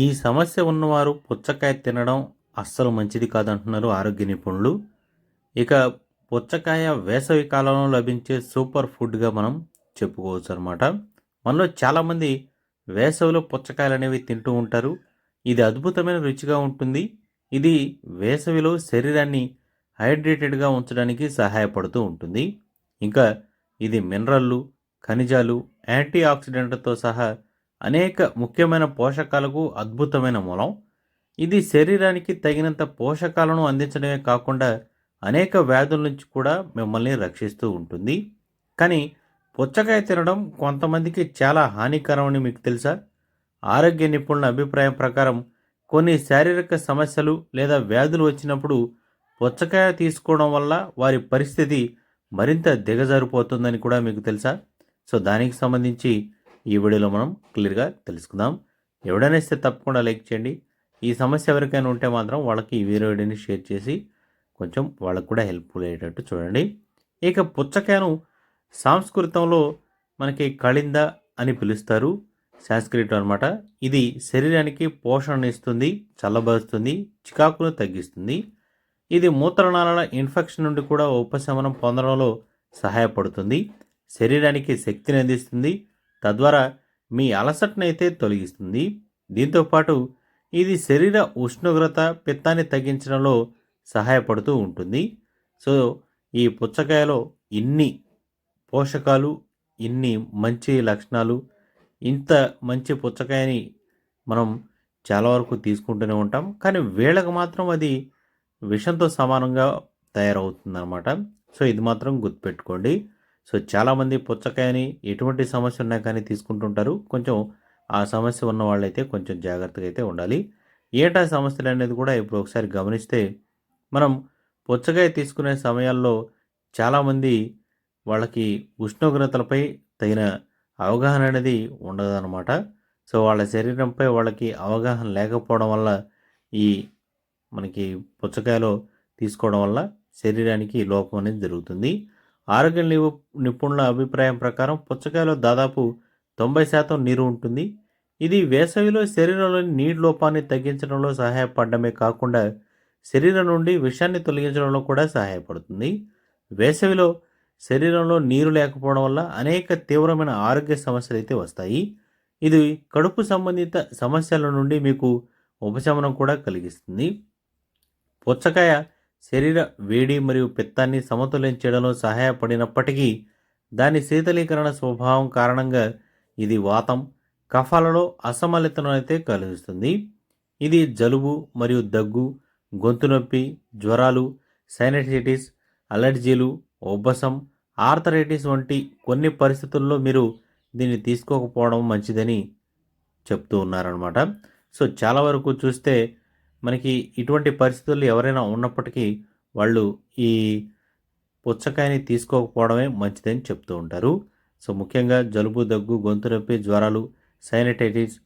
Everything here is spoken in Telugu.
ఈ సమస్య ఉన్నవారు పుచ్చకాయ తినడం అస్సలు మంచిది కాదంటున్నారు ఆరోగ్య నిపుణులు. ఇక పుచ్చకాయ వేసవి కాలంలో లభించే సూపర్ ఫుడ్గా మనం చెప్పుకోవచ్చు అనమాట మనలో చాలామంది వేసవిలో పుచ్చకాయలు అనేవి తింటూ ఉంటారు. ఇది అద్భుతమైన రుచిగా ఉంటుంది. ఇది వేసవిలో శరీరాన్ని హైడ్రేటెడ్గా ఉంచడానికి సహాయపడుతూ ఉంటుంది. ఇంకా ఇది మినరల్లు ఖనిజాలు యాంటీ ఆక్సిడెంట్లతో సహా అనేక ముఖ్యమైన పోషకాలకు అద్భుతమైన మూలం. ఇది శరీరానికి తగినంత పోషకాలను అందించడమే కాకుండా అనేక వ్యాధుల నుంచి కూడా మిమ్మల్ని రక్షిస్తూ ఉంటుంది. కానీ పుచ్చకాయ తినడం కొంతమందికి చాలా హానికరమని మీకు తెలుసా? ఆరోగ్య నిపుణుల అభిప్రాయం ప్రకారం కొన్ని శారీరక సమస్యలు లేదా వ్యాధులు వచ్చినప్పుడు పుచ్చకాయ తీసుకోవడం వల్ల వారి పరిస్థితి మరింత దిగజారిపోతుందని కూడా మీకు తెలుసా? సో దానికి సంబంధించి ఈ వీడియోలో మనం క్లియర్గా తెలుసుకుందాం. ఎవడైనా ఇస్తే తప్పకుండా లైక్ చేయండి. ఈ సమస్య ఎవరికైనా ఉంటే మాత్రం వాళ్ళకి ఈ వీడియోని షేర్ చేసి కొంచెం వాళ్ళకు కూడా హెల్ప్ఫుల్ అయ్యేటట్టు చూడండి. ఇక పుచ్చకాయను సంస్కృతంలో మనకి కళింద అని పిలుస్తారు. సాంస్క్రిట్ అనమాట ఇది శరీరానికి పోషణ ఇస్తుంది చల్లబరుస్తుంది చికాకును తగ్గిస్తుంది. ఇది మూత్రనాళాల ఇన్ఫెక్షన్ నుండి కూడా ఉపశమనం పొందడంలో సహాయపడుతుంది. శరీరానికి శక్తిని అందిస్తుంది. తద్వారా మీ అలసటనైతే తొలగిస్తుంది. దీంతోపాటు ఇది శరీర ఉష్ణోగ్రత పిత్తాన్ని తగ్గించడంలో సహాయపడుతూ ఉంటుంది. సో ఈ పుచ్చకాయలో ఇన్ని పోషకాలు ఇన్ని మంచి లక్షణాలు ఇంత మంచి పుచ్చకాయని మనం చాలా వరకు తీసుకుంటూనే ఉంటాం. కానీ వీళ్ళకి మాత్రం అది విషంతో సమానంగా తయారవుతుందన్నమాట. సో ఇది మాత్రం గుర్తుపెట్టుకోండి. సో చాలామంది పుచ్చకాయని ఎటువంటి సమస్య ఉన్నా కానీ తీసుకుంటుంటారు. కొంచెం ఆ సమస్య ఉన్న వాళ్ళైతే కొంచెం జాగ్రత్తగా అయితే ఉండాలి. ఏటా సమస్యలు అనేది కూడా ఇప్పుడు ఒకసారి గమనిస్తే మనం పుచ్చకాయ తీసుకునే సమయాల్లో చాలామంది వాళ్ళకి ఉష్ణోగ్రతలపై తగిన అవగాహన అనేది ఉండదన్నమాట. సో వాళ్ళ శరీరంపై వాళ్ళకి అవగాహన లేకపోవడం వల్ల ఈ మనకి పుచ్చకాయలో తీసుకోవడం వల్ల శరీరానికి లోపం అనేది జరుగుతుంది. ఆరోగ్య నిపుణుల అభిప్రాయం ప్రకారం పుచ్చకాయలో దాదాపు తొంభై శాతం నీరు ఉంటుంది. ఇది వేసవిలో శరీరంలోని నీటి లోపాన్ని తగ్గించడంలో సహాయపడమే కాకుండా శరీరం నుండి విషాన్ని తొలగించడంలో కూడా సహాయపడుతుంది. వేసవిలో శరీరంలో నీరు లేకపోవడం వల్ల అనేక తీవ్రమైన ఆరోగ్య సమస్యలు అయితే వస్తాయి. ఇది కడుపు సంబంధిత సమస్యల నుండి మీకు ఉపశమనం కూడా కలిగిస్తుంది. పుచ్చకాయ శరీర వేడి మరియు పిత్తాన్ని సమతుల్యం చేయడంలో సహాయపడినప్పటికీ దాని శీతలీకరణ స్వభావం కారణంగా ఇది వాతం కఫాలలో అసమలితను అయితే కలిగిస్తుంది. ఇది జలుబు మరియు దగ్గు గొంతు నొప్పి జ్వరాలు సైనటైటిస్ అలర్జీలు ఉబ్బసం ఆర్థరైటిస్ వంటి కొన్ని పరిస్థితుల్లో మీరు దీన్ని తీసుకోకపోవడం మంచిదని చెప్తూ ఉన్నారనమాట సో చాలా వరకు చూస్తే మనకి ఇటువంటి పరిస్థితుల్లో ఎవరైనా ఉన్నప్పటికీ వాళ్ళు ఈ పుచ్చకాయని తీసుకోకపోవడమే మంచిదని చెప్తూ ఉంటారు. సో ముఖ్యంగా జలుబు దగ్గు గొంతు నొప్పి జ్వరాలు సైనటైటిస్